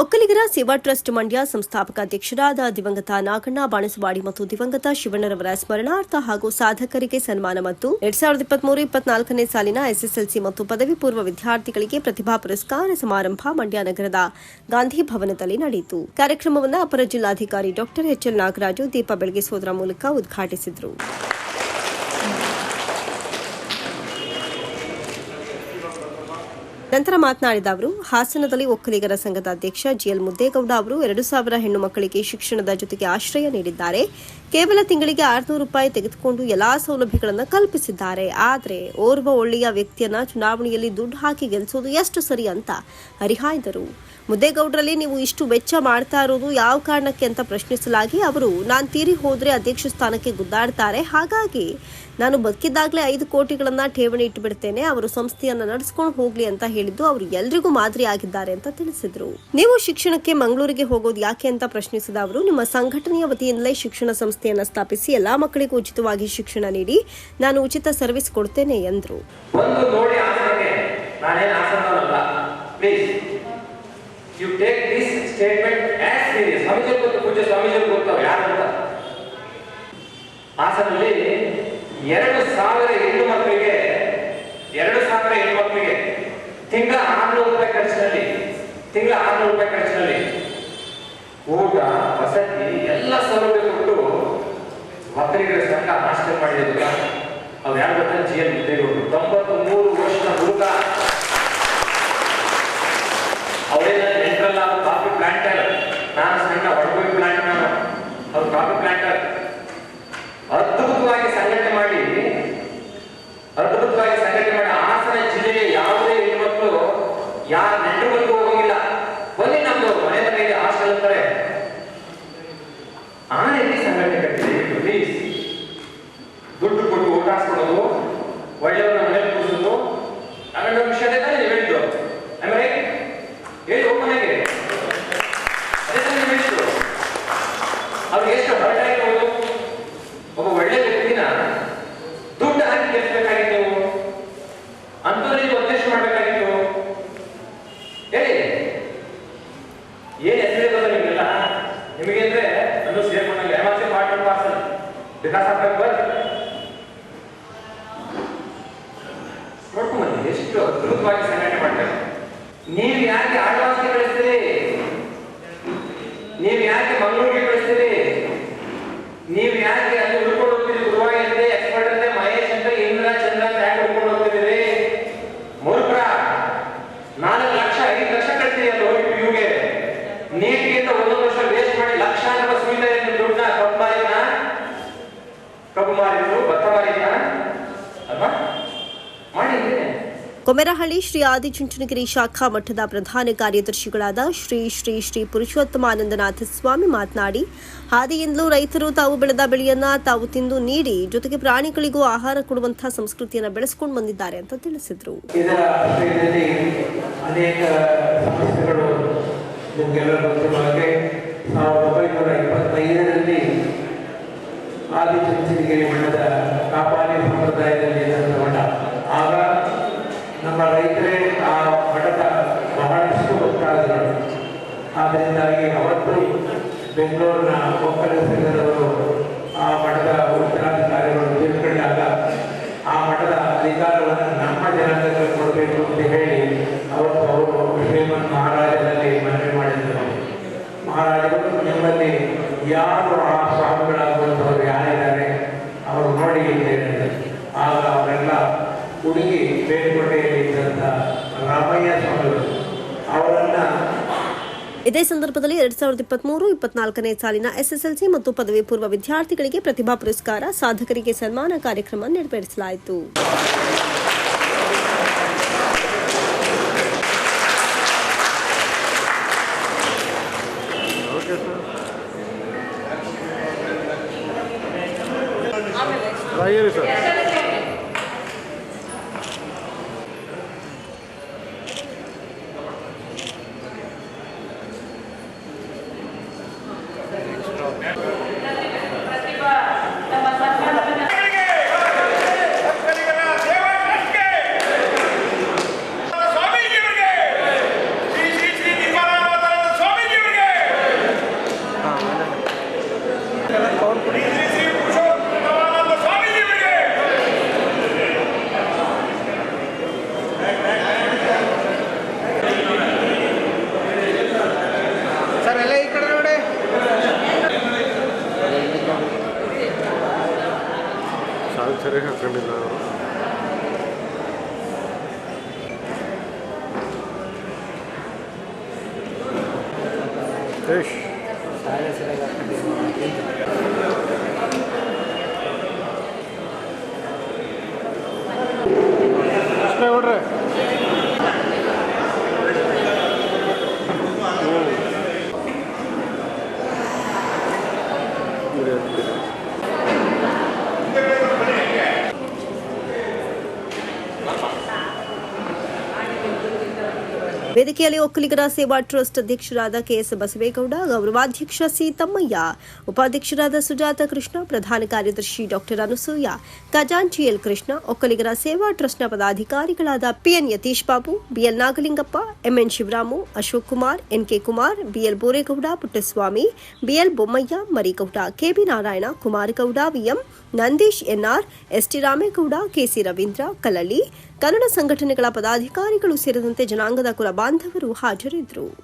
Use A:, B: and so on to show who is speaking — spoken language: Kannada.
A: ಒಕ್ಕಲಿಗರ ಸೇವಾ ಟ್ರಸ್ಟ್ ಮಂಡ್ಯ ಸಂಸ್ಥಾಪಕ ಅಧ್ಯಕ್ಷರಾದ ದಿವಂಗತ ನಾಗಣ್ಣ, ಬಾಣಸವಾಡಿ ಮತ್ತು ದಿವಂಗತ ಶಿವಣ್ಣರವರ ಸ್ಮರಣಾರ್ಥ ಹಾಗೂ ಸಾಧಕರಿಗೆ ಸನ್ಮಾನ ಮತ್ತು ಎರಡ್ ಸಾವಿರದ ಇಪ್ಪತ್ಮೂರು ಇಪ್ಪತ್ನಾಲ್ಕನೇ ಸಾಲಿನ ಎಸ್ಎಸ್ಎಲ್ಸಿ ಮತ್ತು ಪದವಿ ಪೂರ್ವ ವಿದ್ಯಾರ್ಥಿಗಳಿಗೆ ಪ್ರತಿಭಾ ಪುರಸ್ಕಾರ ಸಮಾರಂಭ ಮಂಡ್ಯ ನಗರದ ಗಾಂಧಿ ಭವನದಲ್ಲಿ ನಡೆಯಿತು. ಕಾರ್ಯಕ್ರಮವನ್ನು ಅಪರ ಜಿಲ್ಲಾಧಿಕಾರಿ ಡಾಕ್ಟರ್ ಎಚ್ಎಲ್ ನಾಗರಾಜು ದೀಪ ಬೆಳಗಿಸುವುದರ ಮೂಲಕ ಉದ್ಘಾಟಿಸಿದರು. ನಂತರ ಮಾತನಾಡಿದ ಅವರು, ಹಾಸನದಲ್ಲಿ ಒಕ್ಕಲಿಗರ ಸಂಘದ ಅಧ್ಯಕ್ಷ ಜಿಎಲ್ ಮುದ್ದೇಗೌಡ ಅವರು ಎರಡು ಸಾವಿರ ಹೆಣ್ಣು ಮಕ್ಕಳಿಗೆ ಶಿಕ್ಷಣದ ಜೊತೆಗೆ ಆಶ್ರಯ ನೀಡಿದ್ದಾರೆ. ಕೇವಲ ತಿಂಗಳಿಗೆ ಆರುನೂರು ರೂಪಾಯಿ ತೆಗೆದುಕೊಂಡು ಎಲ್ಲಾ ಸೌಲಭ್ಯಗಳನ್ನು ಕಲ್ಪಿಸಿದ್ದಾರೆ. ಆದರೆ ಓರ್ವ ಒಳ್ಳೆಯ ವ್ಯಕ್ತಿಯನ್ನ ಚುನಾವಣೆಯಲ್ಲಿ ದುಡ್ಡು ಹಾಕಿ ಗೆಲ್ಲಿಸೋದು ಎಷ್ಟು ಸರಿ ಅಂತ ಹರಿಹಾಯ್ದರು. ಮುದ್ದೇಗೌಡರಲ್ಲಿ ನೀವು ಇಷ್ಟು ವೆಚ್ಚ ಮಾಡ್ತಾ ಇರೋದು ಯಾವ ಕಾರಣಕ್ಕೆ ಅಂತ ಪ್ರಶ್ನಿಸಲಾಗಿ ಅವರು, ನಾನು ತೀರಿ ಹೋದ್ರೆ ಅಧ್ಯಕ್ಷ ಸ್ಥಾನಕ್ಕೆ ಗುದ್ದಾಡ್ತಾರೆ. ಹಾಗಾಗಿ ನಾನು ಬದುಕಿದ್ದಾಗಲೇ ಐದು ಕೋಟಿಗಳನ್ನು ಠೇವಣಿ ಇಟ್ಟುಬಿಡ್ತೇನೆ ಅವರು ಸಂಸ್ಥೆಯನ್ನ ನಡೆಸ್ಕೊಂಡು ಹೋಗ್ಲಿ ಅಂತ ಹೇಳಿದ್ದು ಅವರು ಎಲ್ರಿಗೂ ಮಾದರಿ ಆಗಿದ್ದಾರೆ ಅಂತ ತಿಳಿಸಿದರು. ನೀವು ಶಿಕ್ಷಣಕ್ಕೆ ಮಂಗಳೂರಿಗೆ ಹೋಗೋದು ಯಾಕೆ ಅಂತ ಪ್ರಶ್ನಿಸಿದ ಅವರು, ನಿಮ್ಮ ಸಂಘಟನೆಯ ವತಿಯಿಂದಲೇ ಶಿಕ್ಷಣ ಸಂಸ್ಥೆಯನ್ನ ಸ್ಥಾಪಿಸಿ ಎಲ್ಲಾ ಮಕ್ಕಳಿಗೂ ಉಚಿತವಾಗಿ ಶಿಕ್ಷಣ ನೀಡಿ ನಾನು ಉಚಿತ ಸರ್ವಿಸ್ ಕೊಡ್ತೇನೆ ಎಂದರು.
B: You take this statement as serious Swamiji ಗೊತ್ತು ಪೂಜೆ ಸ್ವಾಮೀಜಿ ಗೊತ್ತು ಯಾರು ಅಂತ ಹಾಸನಲ್ಲಿ ಎರಡು ಸಾವಿರ ಹೆಣ್ಣು ಮಕ್ಕಳಿಗೆ, ಎರಡು ಸಾವಿರ ಹೆಣ್ಣು ಮಕ್ಕಳಿಗೆ ತಿಂಗಳ ಆರ್ನೂರು ರೂಪಾಯಿ ಖರ್ಚಿನಲ್ಲಿ, ತಿಂಗಳ ಆರ್ನೂರು ರೂಪಾಯಿ ಖರ್ಚಿನಲ್ಲಿ ಊಟ, ವಸತಿ ಎಲ್ಲ ಸೌಲಭ್ಯ ಕೊಟ್ಟು ಒಕ್ಕಲಿಗರ ಸಂಘ ಹಾಸ್ಟೆಲ್ ಮಾಡಿದ್ರು ಅವ್ರು ಯಾರು ಗೊತ್ತಾ? ಜಿ ಎಲ್ ಮುದ್ದೇಗೌಡರು. ತೊಂಬತ್ತು ಮೂರು ವರ್ಷದ ಹುಡುಗ. ಅವರೇನ ಸೆಂಟ್ರಲ್ ಅದು ಕಾಫಿ ಪ್ಲಾಂಟರ್ ನಾನು ಸಣ್ಣ ಒಡವೆ ಪ್ಲಾಂಟ್ ನಾನು ಅದು ಕಾಫಿ ಪ್ಲಾಂಟರ್ ಅದ್ಭುತವಾಗಿ ಸಂಘಟನೆ ಮಾಡಿ, ಅದ್ಭುತವಾಗಿ ಸಂಘಟನೆ ಮಾಡಿ, ಹಾಸನ ಜಿಲ್ಲೆಯ ಯಾವುದೇ ಹೆಣ್ಮಕ್ಳು ಯಾರ ನೆಂಟರು ನೋಡ್ಕೊಂಬನ್ನಿ ಎಷ್ಟು ಅದ್ಭುತವಾಗಿ ಸಂಘಟನೆ ಮಾಡ್ತಾರೆ ನೀವು ಯಾಕೆ
A: ಕೊಮೆರಹಳ್ಳಿ ಶ್ರೀ ಆದಿಚುಂಚನಗಿರಿ ಶಾಖಾ ಮಠದ ಪ್ರಧಾನ ಕಾರ್ಯದರ್ಶಿಗಳಾದ ಶ್ರೀ ಶ್ರೀ ಶ್ರೀ ಪುರುಷೋತ್ತಮಾನಂದನಾಥ ಸ್ವಾಮಿ ಮಾತನಾಡಿ, ಹಾದಿಯಿಂದಲೂ ರೈತರು ತಾವು ಬೆಳೆದ ಬೆಳೆಯನ್ನ ತಾವು ತಿಂದು ನೀಡಿ, ಜೊತೆಗೆ ಪ್ರಾಣಿಗಳಿಗೂ ಆಹಾರ ಕೊಡುವಂತಹ ಸಂಸ್ಕೃತಿಯನ್ನ ಬೆಳೆಸಿಕೊಂಡು ಬಂದಿದ್ದಾರೆ ಅಂತ ತಿಳಿಸಿದ್ರು.
C: ಆದಿಚುಂಚನಗಿರಿ ಮಠದ ಕಾಪಾಲಿ ಸಂಪ್ರದಾಯದಲ್ಲಿ ಇದ್ದಂಥ ಮಠ ಆಗ ನಮ್ಮ ರೈತರೇ ಆ ಮಠದ ಬಹಳಷ್ಟು ಭಕ್ತಾದಿಗಳು ಆದ್ದರಿಂದಾಗಿ ಅವತ್ತು ಬೆಂಗಳೂರಿನ ಒಕ್ಕಲ ಸಂಘದವರು, ಆ ಮಠದ ಉತ್ತರಾಧಿಕಾರಿಗಳು ತಿಳ್ಕೊಂಡಾಗ ಆ ಮಠದ ಅಧಿಕಾರವನ್ನು ನಮ್ಮ ಜನಾಂಗಕ್ಕೆ ಕೊಡಬೇಕು ಅಂತ ಹೇಳಿ ಅವತ್ತು ಅವರು ಶ್ರೀಮನ್ ಮಹಾರಾಜರಲ್ಲಿ ಮನವಿ ಮಾಡಿದರು. ಮಹಾರಾಜರು ನಿಮ್ಮಲ್ಲಿ ಯಾರು ಆ ಸ್ವಾಮಿಗಳಾಗುವಂಥವ್ರು
A: ಇದೇ ಸಂದರ್ಭದಲ್ಲಿ ಎರಡ್ ಸಾವಿರದ ಇಪ್ಪತ್ಮೂರು, ಇಪ್ಪತ್ನಾಲ್ಕನೇ ಸಾಲಿನ ಎಸ್ಎಸ್ಎಲ್ಸಿ ಮತ್ತು ಪದವಿ ಪೂರ್ವ ವಿದ್ಯಾರ್ಥಿಗಳಿಗೆ ಪ್ರತಿಭಾ ಪುರಸ್ಕಾರ ಸಾಧಕರಿಗೆ ಸನ್ಮಾನ ಕಾರ್ಯಕ್ರಮ ನೆರವೇರಿಸಲಾಯಿತು
D: ಹೇಳಿ ಸರ್
E: ಒಕ್ಕಲಿಗರ ಸೇವಾ
D: ಸರಿ ಹಾಕೊಂಡಿಲ್ಲ ಅವರು
A: ವೇದಿಕೆಯಲ್ಲಿ ಒಕ್ಕಲಿಗರ ಸೇವಾ ಟ್ರಸ್ಟ್ ಅಧ್ಯಕ್ಷರಾದ ಕೆಎಸ್ ಬಸವೇಗೌಡ ಗೌರವಾಧ್ಯಕ್ಷ ಸಿ ತಮ್ಮಯ್ಯ ಉಪಾಧ್ಯಕ್ಷರಾದ ಸುಜಾತ ಕೃಷ್ಣ, ಪ್ರಧಾನ ಕಾರ್ಯದರ್ಶಿ ಡಾಕ್ಟರ್ ಅನಸೂಯ ಖಜಾಂಚಿ ಎಲ್ ಕೃಷ್ಣ, ಒಕ್ಕಲಿಗರ ಸೇವಾ ಟ್ರಸ್ಟ್ನ ಪದಾಧಿಕಾರಿಗಳಾದ PN Yatish Babu, BL Nagalingappa, MN Shivaramu, Ashok Kumar NK Kumar, BL Boregowda, Puttaswamy, BL Bommayya, Marigowda KB Narayana, Kumaragowda VM Nandish NR ST Ramegowda KC Ravindra Kalalli Kannada ಸಂಘಟನೆಗಳ ಪದಾಧಿಕಾರಿಗಳು ಸೇರಿದಂತೆ ಜನಾಂಗದ ಕುಲ ಬಾಂಧವರು ಹಾಜರಿದ್ದರು.